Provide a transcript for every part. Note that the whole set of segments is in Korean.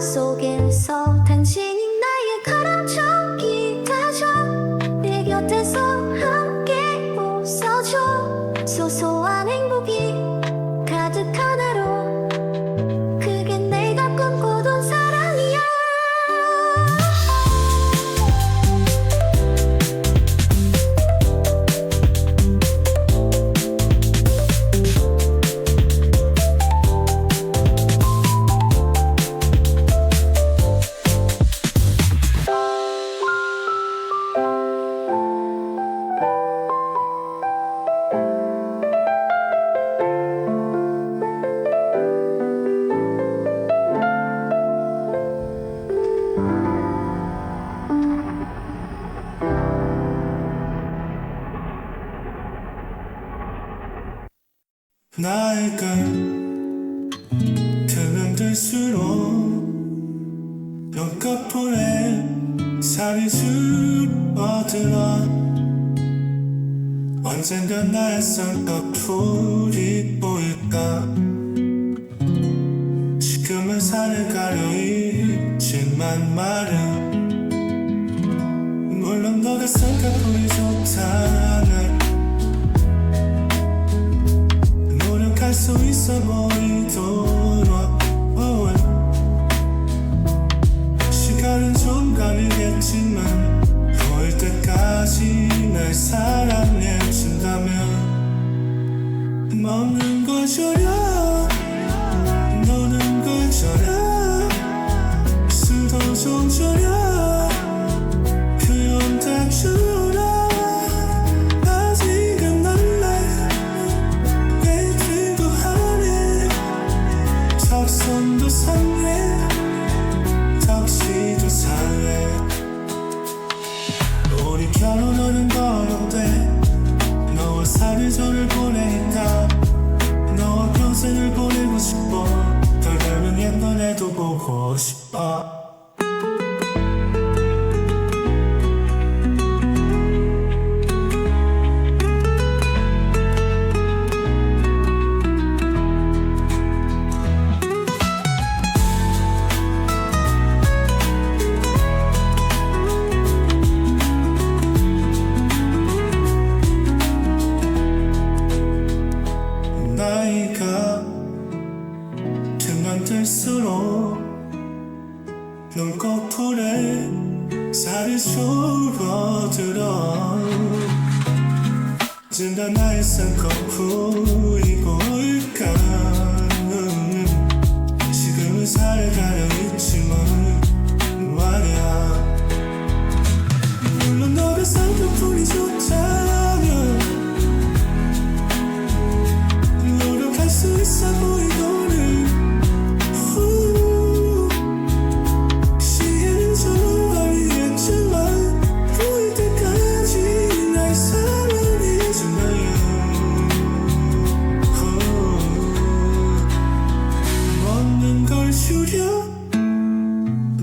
속에서 당신 언젠가 나의 쌍꺼 풀이 보일까? 지금은 살을 가려 있지만 말은 물론 너가 쌍꺼 풀이 좋다는 노력할 수 있어 보이도록 나이가 들면 들수록 눈꺼풀에 살이 줄어들어. 진짜 나의 쌍꺼풀이 보일까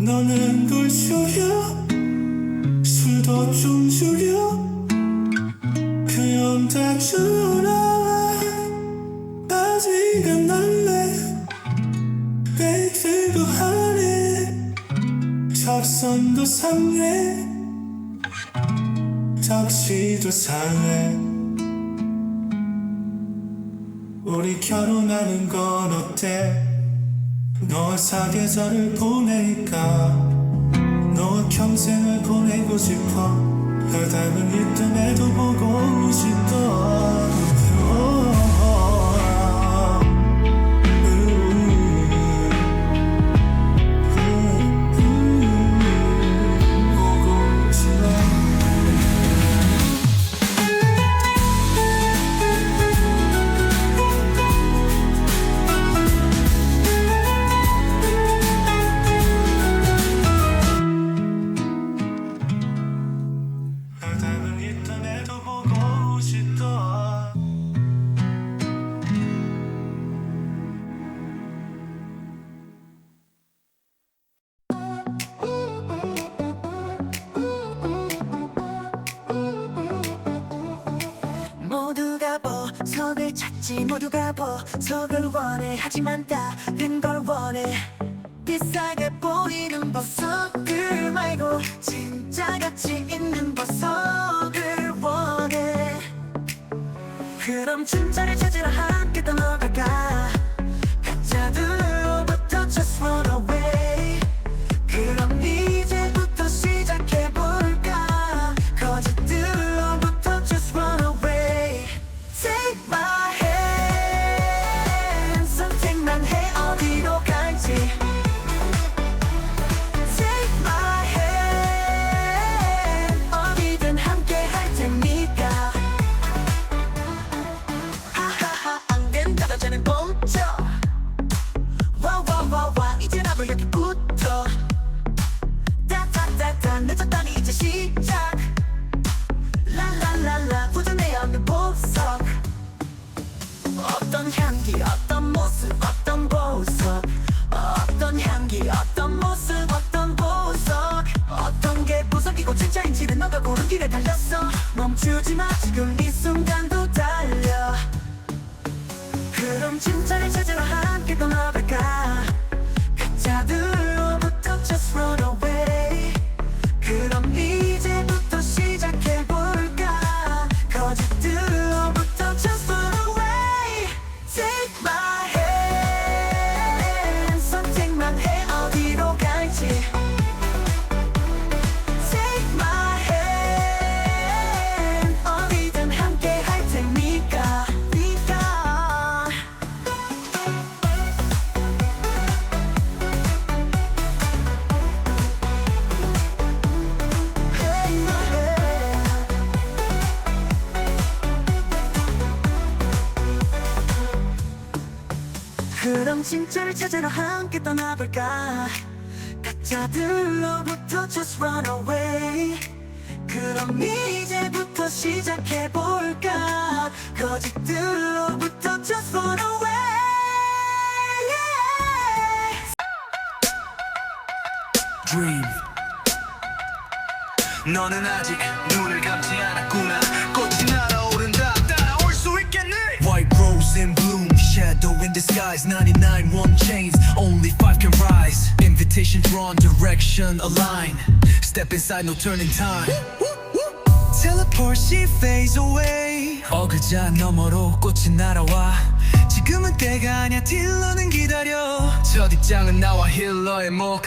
너는 걸 줄여? 술도 좀 줄여? 그럼 다 주라. 아직은 날래. 베이트도 하네. 적선도 상해. 적시도 상해. 우리 결혼하는 건 어때 너와 사계절을 보내니까? 너와 평생을 보내고 싶어? 널 닮은 이 뜸에도 보고 싶어 모두가 보석을 원해. 하지만 다른 걸 원해. 비싸게 보이는 보석을 말고 진짜 가치 있는 보석을 원해. 그럼 진짜를 찾으러 보석. 어떤 향기 어떤 모습 어떤 보석. 어떤 향기 어떤 모습 어떤 보석. 어떤 게 보석이고 진짜인지는 너가 고른 길에 달렸어. 멈추지 마 지금 이 순간도 달려. 그럼 진짜를 찾으러 함께 떠나볼까 찾으러 함께 떠나볼까? 가짜들로부터 just run away. 그럼 이제부터 시작해볼까? 거짓들로부터 just run away. 너는 아직 눈을 disguise 99 one chains only five can rise invitation drawn direction align step inside no turning time Teleport she fades away 어그자 너머로 꽃이 날아와 지금은 때가 아냐 딜러는 기다려 첫 입장은 나와 힐러의 목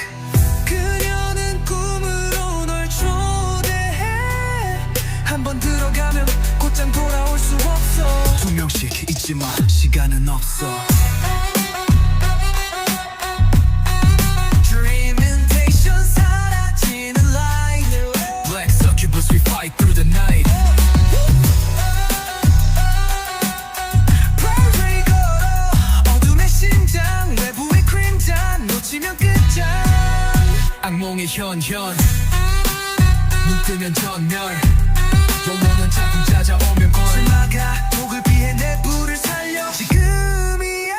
그녀는 꿈으로 널 초대해 한번 들어가면 곧장 돌아올 수 없어 두 명씩 잊지 마 시간은 없어 악몽의 현현. 눈 뜨면 전멸. 영원한 작품 찾아오면 걸 막아 독을 피해 내 불을 살려. 지금이야.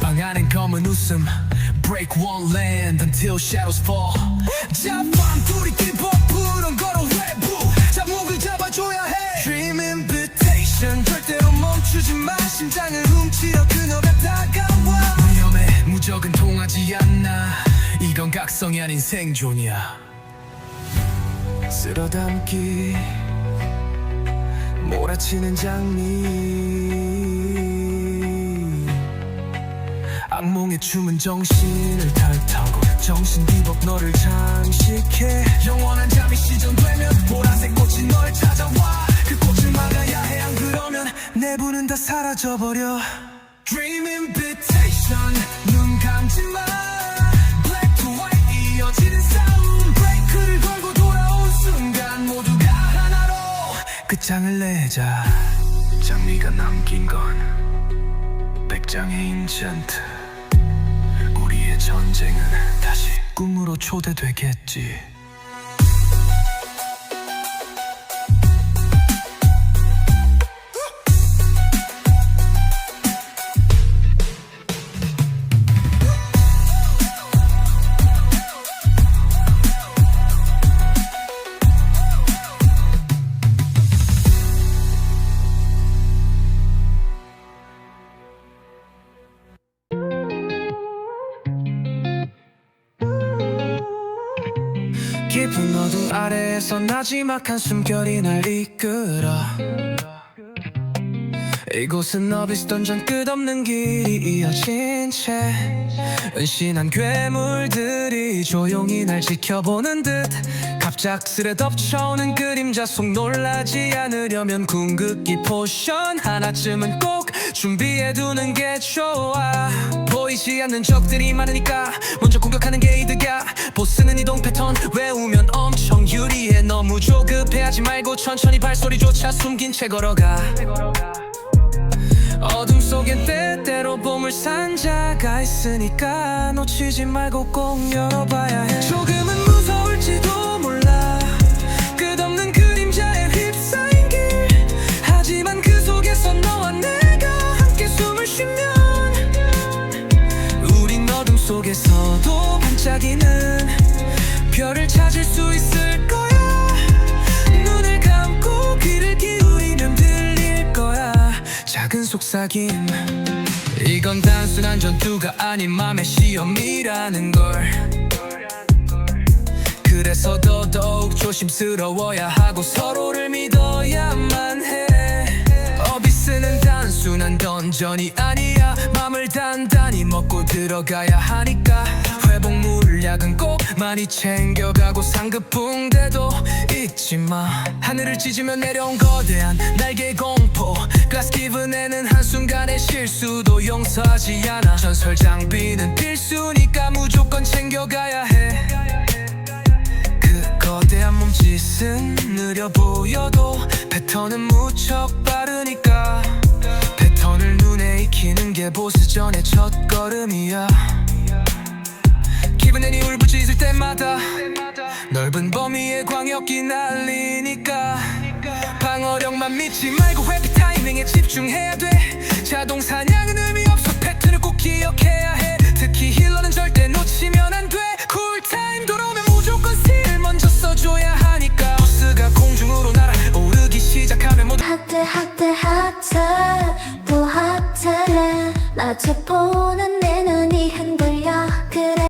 방 안엔 검은 웃음. Break one land until shadows fall. 자밤 둘이 뒤버 부른 걸어 외부 잠목을 잡아줘야 해. Dream invitation. 절대로 멈추지 마. 심장을 각성이 아닌 생존이야. 쓸어 담기 몰아치는 장미. 악몽의 춤은 정신을 탈타고 정신 뒤벅 너를 장식해. 영원한 잠이 시전되면 보라색 꽃이 널 찾아와. 그 꽃을 막아야 해 안 그러면 내부는 다 사라져버려. Dream invitation 눈 감지 마. Black to 이어지는 싸움. 브레이크를 걸고 돌아온 순간 모두가 하나로 끝장을 내자. 장미가 남긴 건 백장의 인챈트. 우리의 전쟁은 다시 꿈으로 초대되겠지 에서 나지막 한 숨결이 날 이끌어. 이곳은 어비스 던 전 끝없는 길이 이어진 채 은신한 괴물들이 조용히 날 지켜보는 듯 갑작스레 덮쳐오는 그림자 속 놀라지 않으려면 궁극기 포션 하나쯤은 꼭 준비해두는 게 좋아. 보이지 않는 적들이 많으니까 먼저 공격하는 게 이득이야. 보스는 이동 패턴 외우면 유리해 너무 조급해하지 말고 천천히 발소리조차 숨긴 채 걸어가. 어둠 속엔 때때로 보물상자가 있으니까 놓치지 말고 꼭 열어봐야 해. 조금은 무서울지도 몰라. 끝없는 그림자에 휩싸인 길. 하지만 그 속에서 너와 내가 함께 숨을 쉬면 우린 어둠 속에서도 반짝이는 별을 찾을 수 있을 거야 속삭임. 이건 단순한 전투가 아닌 맘의 시험이라는 걸. 그래서 더더욱 조심스러워야 하고 서로를 믿어야만 해. 어비스는 단순한 던전이 아니야. 맘을 단단히 먹고 들어가야 하니까. 회복 물약은 꼭 많이 챙겨가고 상급 붕대도 잊지 마 하늘을 찢으며 내려온 거대한 날개 공포. Glass 기분에는 한순간의 실수도 용서하지 않아. 전설 장비는 필수니까 무조건 챙겨가야 해. 그 거대한 몸짓은 느려 보여도 패턴은 무척 빠르니까. 패턴을 눈에 익히는 게 보스 전의 첫 걸음이야 기분이 울부짖을 때마다 넓은 범위의 광역이 날리니까 방어력만 믿지 말고 회피 타이밍에 집중해야 돼. 자동 사냥은 의미 없어 패턴을 꼭 기억해야 해. 특히 힐러는 절대 놓치면 안돼. 쿨타임 돌아오면 무조건 스틸 먼저 써줘야 하니까. 보스가 공중으로 날아오르기 시작하면 모두 핫해 핫해 핫해 또 핫해 낮에 보는